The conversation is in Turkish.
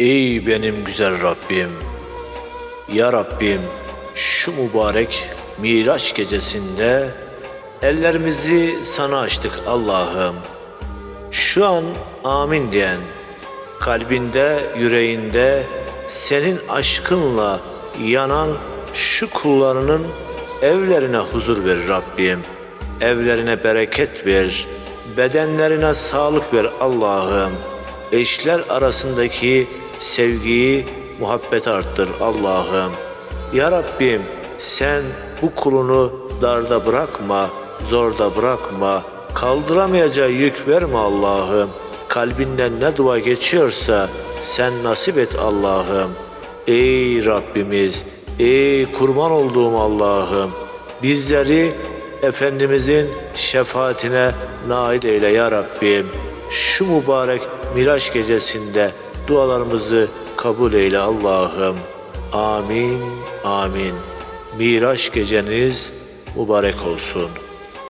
Ey benim güzel Rabbim, Ya Rabbim şu mübarek Miraç gecesinde ellerimizi sana açtık Allah'ım. Şu an amin diyen, kalbinde, yüreğinde senin aşkınla yanan şu kullarının evlerine huzur ver Rabbim. Evlerine bereket ver, bedenlerine sağlık ver Allah'ım. Eşler arasındaki sevgiyi, muhabbet arttır Allah'ım. Ya Rabbim sen bu kulunu darda bırakma, zorda bırakma, kaldıramayacağı yük verme Allah'ım. Kalbinden ne dua geçiyorsa sen nasip et Allah'ım. Ey Rabbimiz, ey kurban olduğum Allah'ım, bizleri Efendimizin şefaatine nail eyle ya Rabbim. Şu mübarek Miraç gecesinde dualarımızı kabul eyle Allah'ım. Amin, amin. Miraç geceniz mübarek olsun.